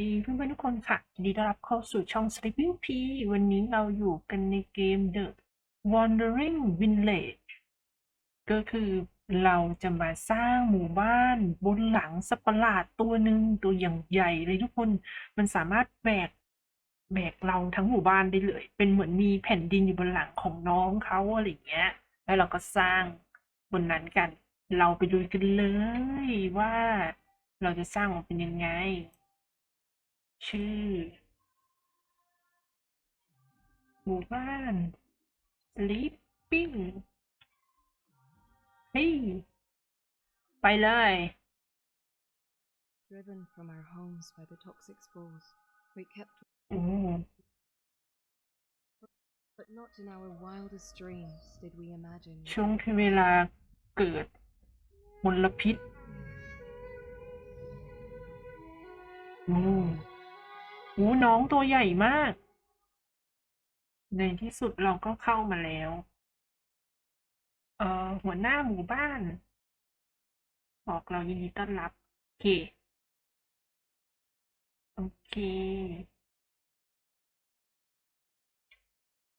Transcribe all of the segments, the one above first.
ดีเพื่อนๆทุกคนค่ะยินดีต้อนรับเข้าสู่ช่อง Sleeping P วันนี้เราอยู่กันในเกม The Wandering Village ก็คือเราจะมาสร้างหมู่บ้านบนหลังสัประหลาดตัวหนึ่งตัวอย่างใหญ่เลยทุกคนมันสามารถแบกแบกเราทั้งหมู่บ้านได้เลย เป็นเหมือนมีแผ่นดินอยู่บนหลังของน้องเขาอะไรอย่างเงี้ย แล้วเราก็สร้างบนนั้นกัน เราไปดูกันเลยว่าเราจะสร้างออกเป็นยังไง ชื่อ หมู่บ้าน sleeping เฮ้ยไปเลย Driven from our homes by the toxic spores, we kept, โอ้ but not in our wildest dreams did we imagine. ช่วงที่เวลาเกิดมลพิษโอ้โหูน้องตัวใหญ่มาก ในที่สุดเราก็เข้ามาแล้ว เอ่อ หัวหน้าหมู่บ้าน บอกเรายินดีต้อนรับ โอเค โอเค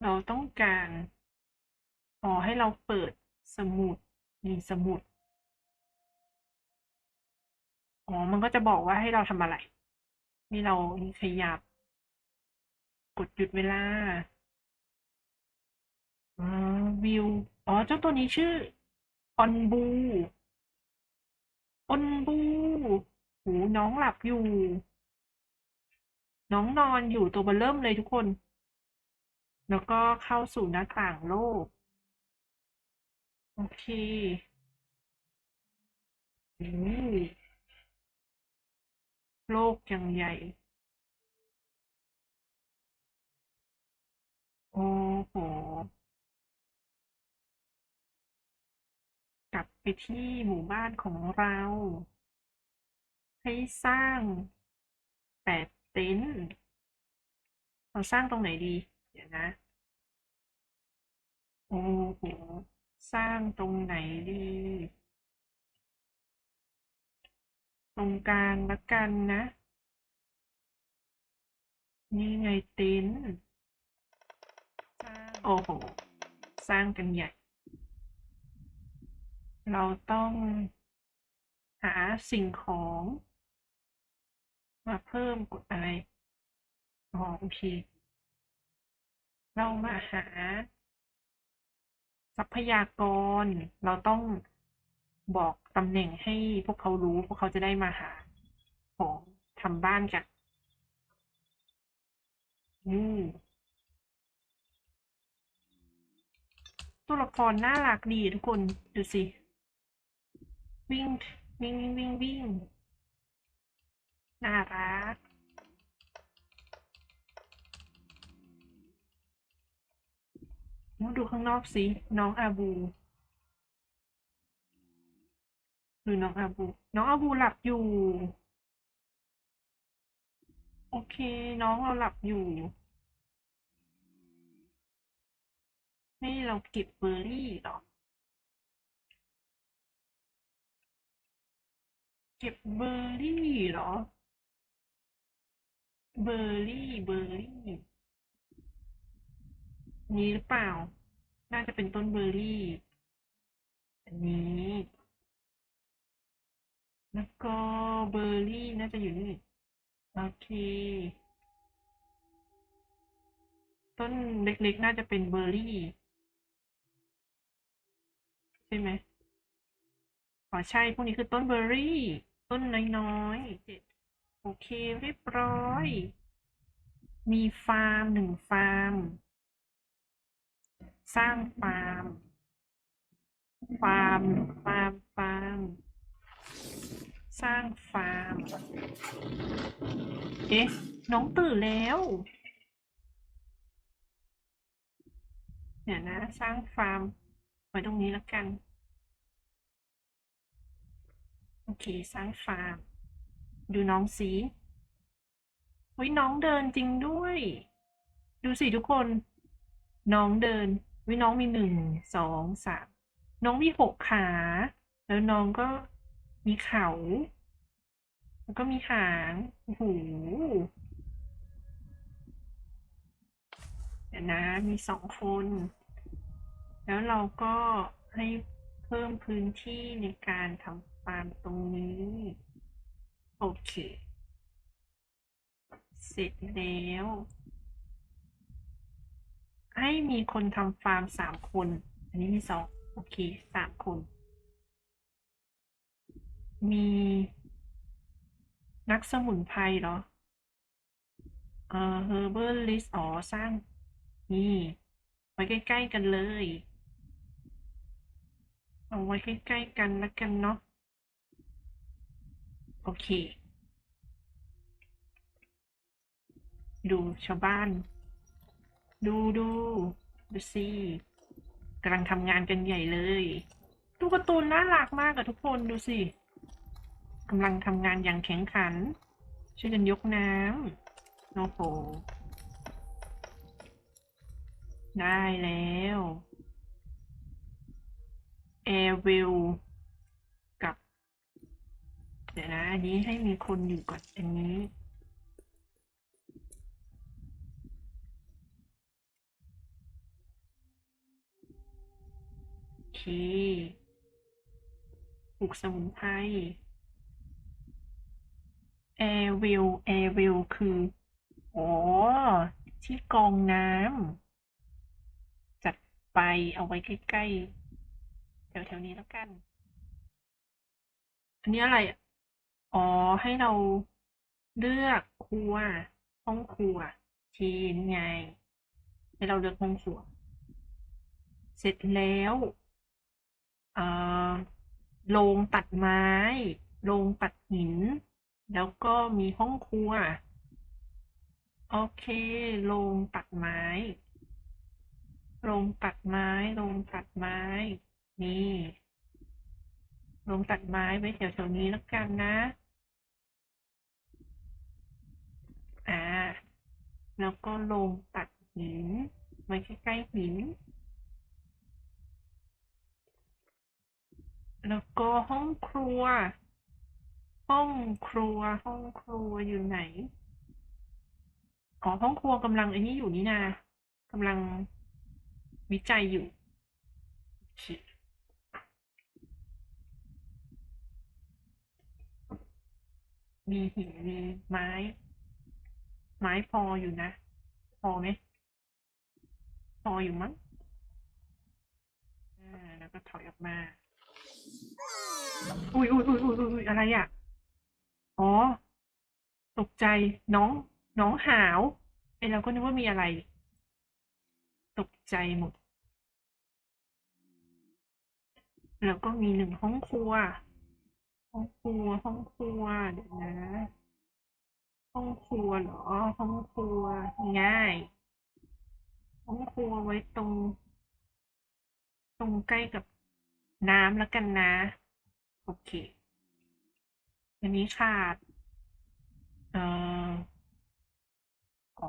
เราต้องการอ๋อให้เราเปิดสมุดมีสมุด อ๋อ มันก็จะบอกว่าให้เราทำอะไร นี่เราขยับ กดหยุดเวลาอวิว อ๋อ เจ้าตัวนี้ชื่อออนบูออนบูหูน้องหลับอยู่ น้องนอนอยู่ตัวเบลเริ่มเลยทุกคน แล้วก็เข้าสู่หน้าต่างโลก โอเคโอ้ โลกยังใหญ่ โอ้โห กลับไปที่หมู่บ้านของเรา ให้สร้างแปดเต็นท์เราสร้างตรงไหนดี เดี๋ยวนะ โอ้โห สร้างตรงไหนดี ตรงกลางละกันนะ นี่ไงเต็นสร้างโอ้โห สร้างกันใหญ่ เราต้องหาสิ่งของ มาเพิ่มกดอะไรอ๋อโอเค เรามาหา ทรัพยากร เราต้องบอก ตำแหน่งให้พวกเขารู้ พวกเขาจะได้มาหาของทำบ้านกันอืมตัวละครน่ารักดีทุกคน ดูสิ วิ่ง วิ่งวิ่งวิ่งวิ่งน่ารักดูข้างนอกสิ น้องอาบู หรือน้องอาบู น้องอาบูหลับอยู่ โอเค น้องเราหลับอยู่ ให้เราเก็บเบอร์รี่หรอ เก็บเบอร์รี่หรอ เบอร์รี่ เบอร์รี่ นี้หรือเปล่า น่าจะเป็นต้นเบอร์รี่ อันนี้ แล้วก็เบอร์รี่น่าจะอยู่นี่ โอเค ต้นเล็กๆ น่าจะเป็นเบอร์รี่ ใช่ไหมอ๋อใช่ พวกนี้คือต้นเบอร์รี่ ต้นน้อยๆเจ็ดโอเคเรียบร้อย มีฟาร์มหนึ่งฟาร์ม สร้างฟาร์ม ฟาร์ม ฟาร์ม ฟาร์ม สร้างฟาร์ม เอ๊ะ น้องตื่นแล้วเดี๋ยวนะ สร้างฟาร์ม ไว้ตรงนี้แล้วกัน โอเค สร้างฟาร์ม ดูน้องสีเฮ้น้องเดินจริงด้วย ดูสิทุกคน น้องเดิน วิน้องมีหนึ่งสองสามน้องมีหกขา แล้วน้องก็ มีเขา แล้วก็มีหางโหเดี๋ยวนะมีสองคน แล้วเราก็ให้เพิ่มพื้นที่ในการทำฟาร์มตรงนี้ โอเค เสร็จแล้ว ให้มีคนทำฟาร์มสามคน อันนี้มีสองโอเคสามคน มีนักสมุนไพรเหรอ เอ่อ herbalist อ๋อสร้าง นี่ไว้ใกล้ ๆ กันเลย เอาไว้ใกล้ ๆ กันแล้วกันเนาะ โอเค ดูชาวบ้าน ดูดูดูสิกำลังทำงานกันใหญ่เลย ดูการ์ตูนน่ารักมากอะทุกคนดูสิ กำลังทำงานอย่างแข็งขัน ช่วยกันยกน้ำโอ้โหได้แล้วแอร์วิลกับ เดี๋ยวนะ อันนี้ให้มีคนอยู่ก่อนอันนี้ โอเคปลูกสมุนไพร แอร์วิลแอร์วิลคืออ๋อที่กองน้ำจัดไปเอาไว้ใกล้ๆแถวๆนี้แล้วกัน อันนี้อะไร อ๋อ ให้เราเลือกครัว ห้องครัว ทีนไง ให้เราเลือกห้องครัว เสร็จแล้วเอ่อโรงตัดไม้ โรงตัดหิน แล้วก็มีห้องครัว โอเค โรงตัดไม้ โรงตัดไม้ โรงตัดไม้ นี่โรงตัดไม้ไว้แถวๆนี้แล้วกันนะ อ่า แล้วก็โรงตัดหินไว้ใกล้ๆหิน แล้วก็ห้องครัว ห้องครัว ห้องครัวอยู่ไหนอ๋อห้องครัวกำลังไอ้นี่อยู่นี่นากำลังวิจัยอยู่มีหินมีไม้ ไม้พออยู่นะ พอไหมพออยู่มั้งอ่าแล้วก็ถอยออกมา อุ้ยอุ้ยอุ้ยอุ้ยอุ้ยอะไรอะ อ๋อ ตกใจน้อง น้องหาวไอเราก็นึกว่ามีอะไร ตกใจหมด แล้วก็มีหนึ่งห้องครัว ห้องครัว ห้องครัวเดี๋ยวนะ ห้องครัวเหรอ ห้องครัวง่าย ห้องครัวไว้ตรง ตรงใกล้กับน้ำแล้วกันนะ โอเค อันนี้ขาดเอ่ออ๋อ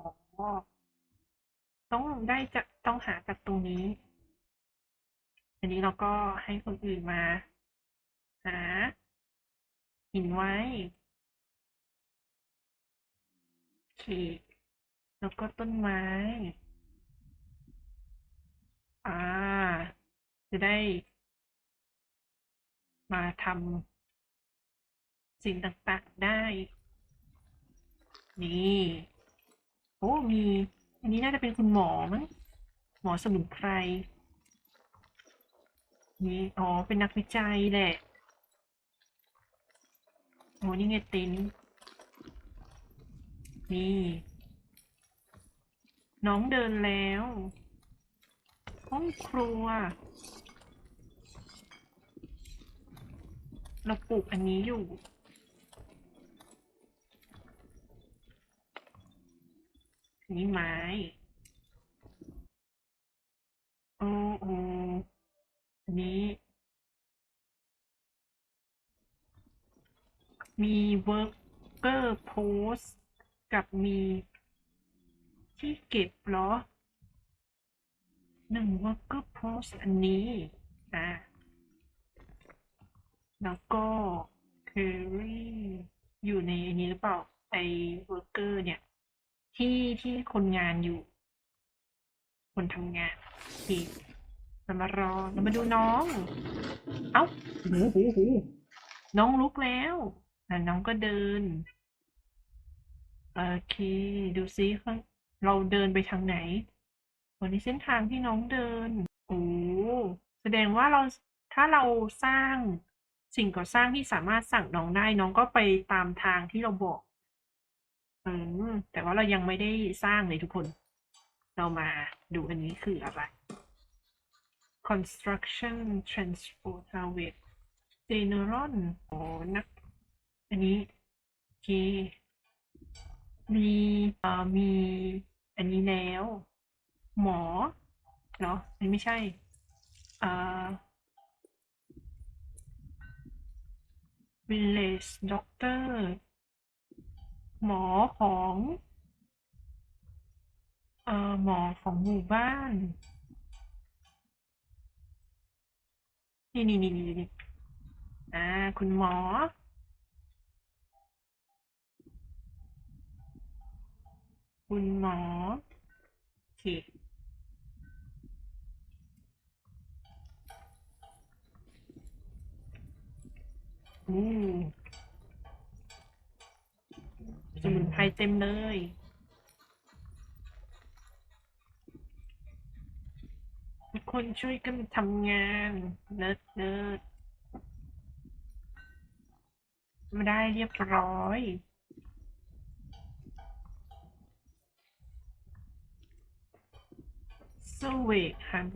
ต้องได้จากต้องหาจากตรงนี้ อันนี้เราก็ให้คนอื่นมา หาหินไว้โอเคแล้วก็ต้นไม้ อ่า จะได้มาทำ สิ่งต่างๆได้ นี่โอ้มี อันนี้น่าจะเป็นคุณหมอมั้งหมอสมุนไพรนี่อ๋อเป็นนักวิจัยแหละโอ้นี่ไงเต็นนี่ น้องเดินแล้ว ห้องครัว เราปลูกอันนี้อยู่ นนี้ไม้โอ้โอ้อันนี้ มี worker post กับมีที่เก็บเหรอหนึ่ง worker post อันนี้อะแล้วก็ query อยู่ในอันนี้หรือเปล่าไอเวิร์กเกอร์เนี่ย ที่ที่คนงานอยู่ คนทำงานโอเคเรามารอเรามาดูน้อง เอ้าหูหูหูน้องลุกแล้วอะน้องก็เดิน โอเค ดูซิข้างเราเดินไปทางไหนวันนี้เส้นทางที่น้องเดิน โอ้แสดงว่าเราถ้าเราสร้างสิ่งก่อสร้างที่สามารถสั่งน้องได้น้องก็ไปตามทางที่เราบอก อืมแต่ว่าเรายังไม่ได้สร้างเลยทุกคน เรามาดูอันนี้คืออะไร construction transport harvest general อ๋อนัก อันนี้โอเคมีเอ่อมีอันนี้แล้ว หมอเหรออันนี้ไม่ใช่อ่า village doctor หมอของอ่อหมอของหมู่บ้านนี่นี่นี่นี่นี่อ่า คุณหมอ คุณหมอโอเคอืมสมุน ไพรเต็มเลย ทุกคนช่วยกันทำงานเนิร์ดเนิร์ดมาได้เรียบร้อยสเวกหัน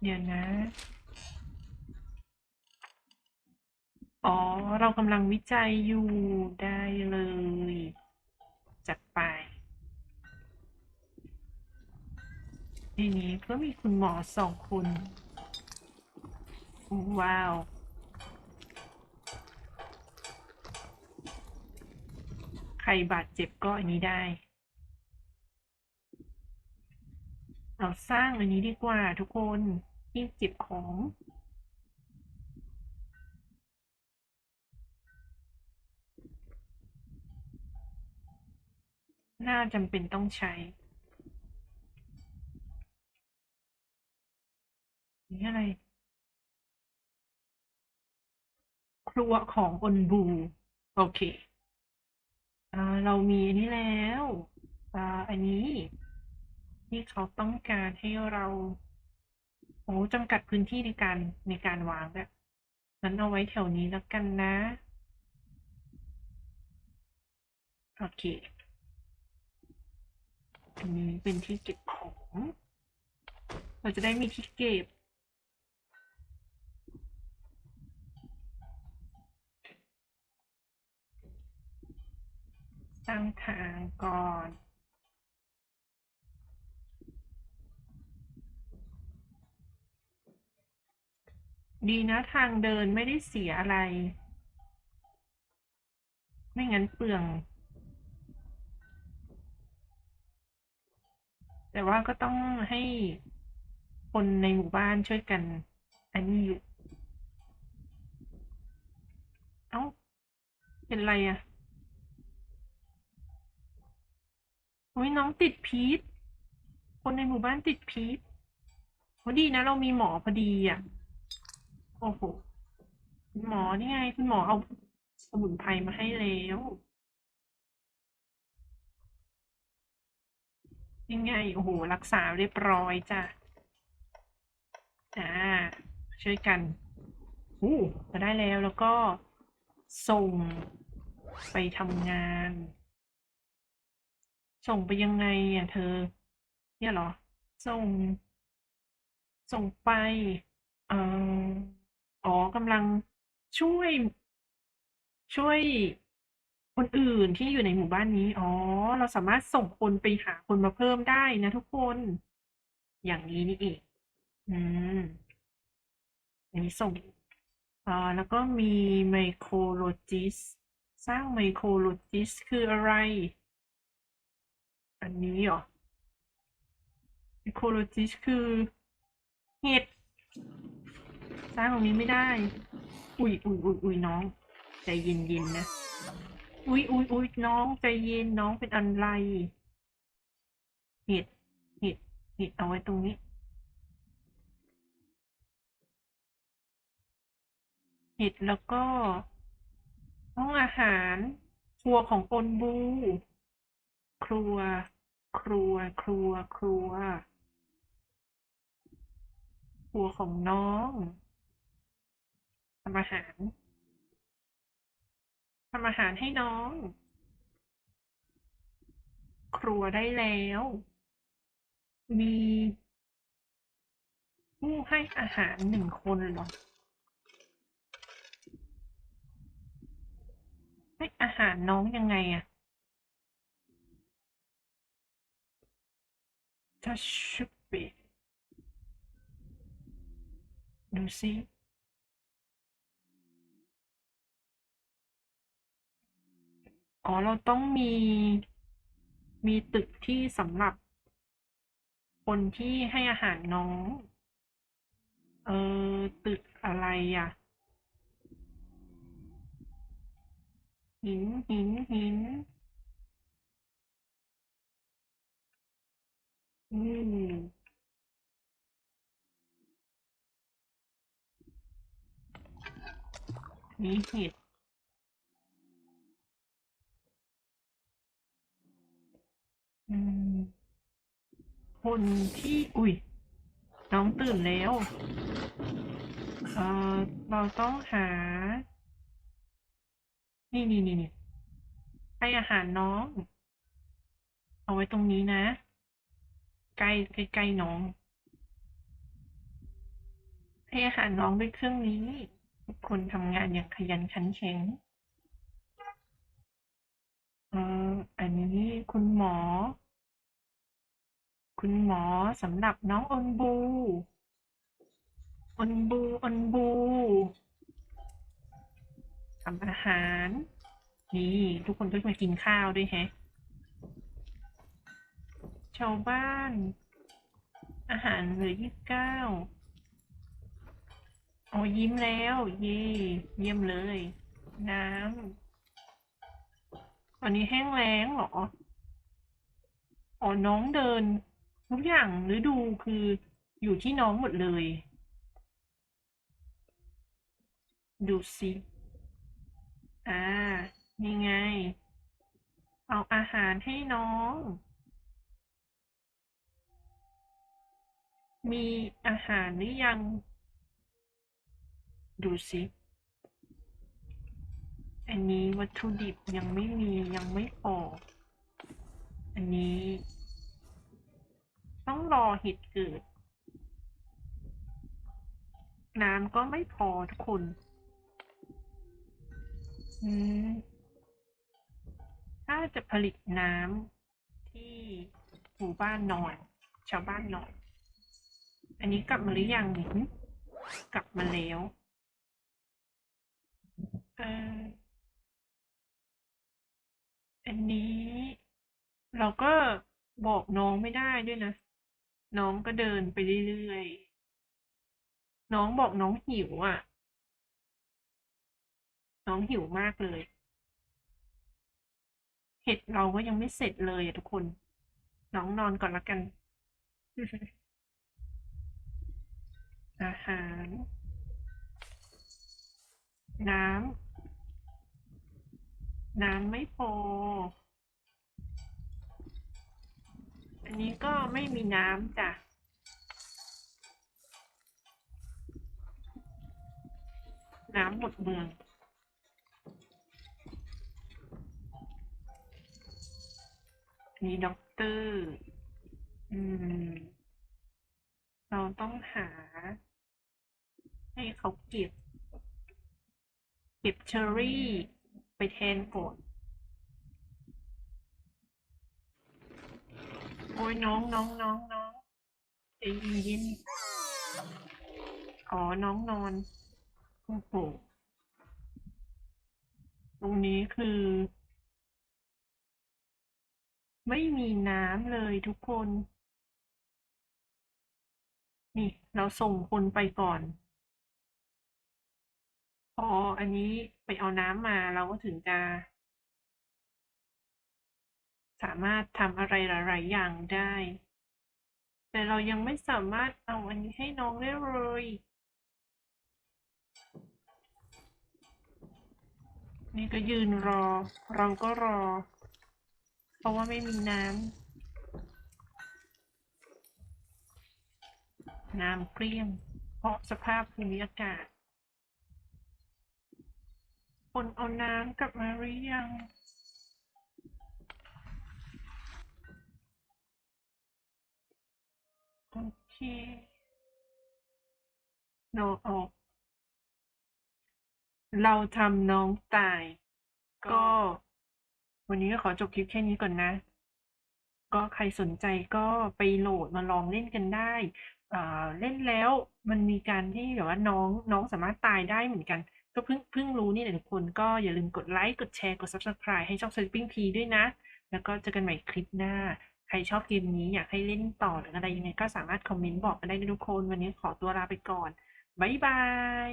เดี๋ยวนะ อ๋อ เรากำลังวิจัยอยู่ได้เลย จัดไป ทีนี้ก็มีคุณหมอสองคน ว้าว ใครบาดเจ็บก็อันนี้ได้ เราสร้างอันนี้ดีกว่าทุกคนที่เก็บของ น่าจำเป็นต้องใช้นี่อะไร ครัวของอนบู โอเคอ่าเรามีอันนี้แล้วอ่าอันนี้ที่เขาต้องการให้เราโอ้จำกัดพื้นที่ในการในการวางแบบนั้นเอาไว้แถวนี้แล้วกันนะ โอเค อันนี้เป็นที่เก็บของ เราจะได้มีที่เก็บสร้างทางก่อนดีนะทางเดินไม่ได้เสียอะไร ไม่งั้นเปลือง แต่ว่าก็ต้องให้คนในหมู่บ้านช่วยกัน อันนี้อยู่ เอ้า เป็นไรอะอุ้ยน้องติดพีษคนในหมู่บ้านติดพีษโหดีนะ เรามีหมอพอดีอะ โอ้โหหมอนี่ไง คุณหมอเอาสมุนไพรมาให้แล้ว ยังไงโอ้โหรักษาเรียบร้อยจ้ะอ่าช่วยกันอู้มาได้แล้วแล้วก็ส่งไปทำงาน ส่งไปยังไงอะเธอ เนี่ยเหรอ ส่ง ส่งไป เอ่ออ๋อกำลังช่วย ช่วย คนอื่นที่อยู่ในหมู่บ้านนี้ อ๋อ เราสามารถส่งคนไปหาคนมาเพิ่มได้นะทุกคน อย่างนี้นี่เอง อืม อันนี้ส่งอ่าแล้วก็มีไมโครโลจิส สร้างไมโครโลจิสคืออะไร อันนี้เหรอ ไมโครโลจิสคือเห็ด สร้างตรงนี้ไม่ได้ อุ้ยอุ้ยอุ้ยอุ้ยน้อง ใจเย็นๆนะ อุ๊ยอุ๊ยอุ๊ยน้องใจเย็นน้องเป็นอะไรเห็ดเห็ดเห็ดเอาไว้ตรงนี้เห็ดแล้วก็ห้องอาหาร ครัวของปนบู ครัว ครัว ครัว ครัว ครัวของน้องทำอาหาร ทำอาหารให้น้อง ครัวได้แล้ว มีผู้ให้อาหารหนึ่งคนเหรอ ให้อาหารน้องยังไงอะถ้าชุบเปดูสิ อ๋อ เราต้องมี มีตึกที่สำหรับ คนที่ให้อาหารน้อง เออตึกอะไรอะ หินหินหินอืมนี่เห็ด อืมคนที่อุ้ยน้องตื่นแล้ว เออเราต้องหา นี่นี่นี่นี่ให้อาหารน้อง เอาไว้ตรงนี้นะ ใกล้ใกล้ใกล้น้อง ให้อาหารน้องด้วยเครื่องนี้ ทุกคนทำงานอย่างขยันขันแข็งเอออันนี้คุณหมอ คุณหมอสำหรับน้องอนบูอนบูอนบูทำอาหาร นี่ ทุกคนก็มากินข้าวด้วยแฮะ ชาวบ้าน อาหารเหลือยี่สิบเก้าอ๋อยิ้มแล้ว เย่เยี่ยมเลย น้ำอันนี้แห้งแล้งเหรออ๋อน้องเดิน ทุกอย่างฤดูคืออยู่ที่น้องหมดเลย ดูสิอ่านี่ไง เอาอาหารให้น้อง มีอาหารหรือยัง ดูสิอันนี้วัตถุดิบยังไม่มียังไม่พอก อันนี้ ต้องรอเห็ดเกิด น้ำก็ไม่พอทุกคน ถ้าจะผลิตน้ำที่หมู่บ้านนอนชาวบ้านนอนอันนี้กลับมาหรือยังหนิกลับมาแล้วอันนี้เราก็บอกน้องไม่ได้ด้วยนะ น้องก็เดินไปเรื่อยๆ น้องบอกน้องหิวอะ น้องหิวมากเลย เห็ดเราก็ยังไม่เสร็จเลยอะทุกคน น้องนอนก่อนละกัน อาหาร น้ำ น้ำไม่พอ อันนี้ก็ไม่มีน้ำจ้ะ น้ำหมดเมืองนี้ด็อกเตอร์อืม เราต้องหา ให้เขาเก็บ เก็บเชอร์รี่ ไปแทนก่อน โอ้ยน้องน้องน้องน้องใจเย็นอ๋อน้องนอนโอ้โหตรงนี้คือ ไม่มีน้ำเลยทุกคน นี่เราส่งคนไปก่อน พออันนี้ไปเอาน้ำมาเราก็ถึงจะ สามารถทำอะไรหลาย ๆ อย่างได้ แต่เรายังไม่สามารถเอาอันนี้ให้น้องได้เลยนี่ก็ยืนรอ เราก็รอ เพราะว่าไม่มีน้ำ น้ำเกลี้ยง เพราะสภาพภูมิอากาศ คนเอาน้ำกลับมาหรือยัง โอเคโนออก เราทำน้องตาย ก็ วันนี้ก็ขอจบคลิปแค่นี้ก่อนนะ ก็ใครสนใจก็ไปโหลดมาลองเล่นกันได้อ่าเล่นแล้วมันมีการที่แบบว่าน้องน้องสามารถตายได้เหมือนกัน ก็เพิ่งเพิ่งรู้นี่แหละทุกคนก็อย่าลืมกดไลค์ กดแชร์ กด Subscribe ให้ช่อง Sleeping P ด้วยนะ แล้วก็เจอกันใหม่คลิปหน้า ใครชอบเกมนี้อยากให้เล่นต่อหรืออะไรยังไงก็สามารถคอมเมนต์บอกกันได้ทุกคน วันนี้ขอตัวลาไปก่อน บ๊ายบาย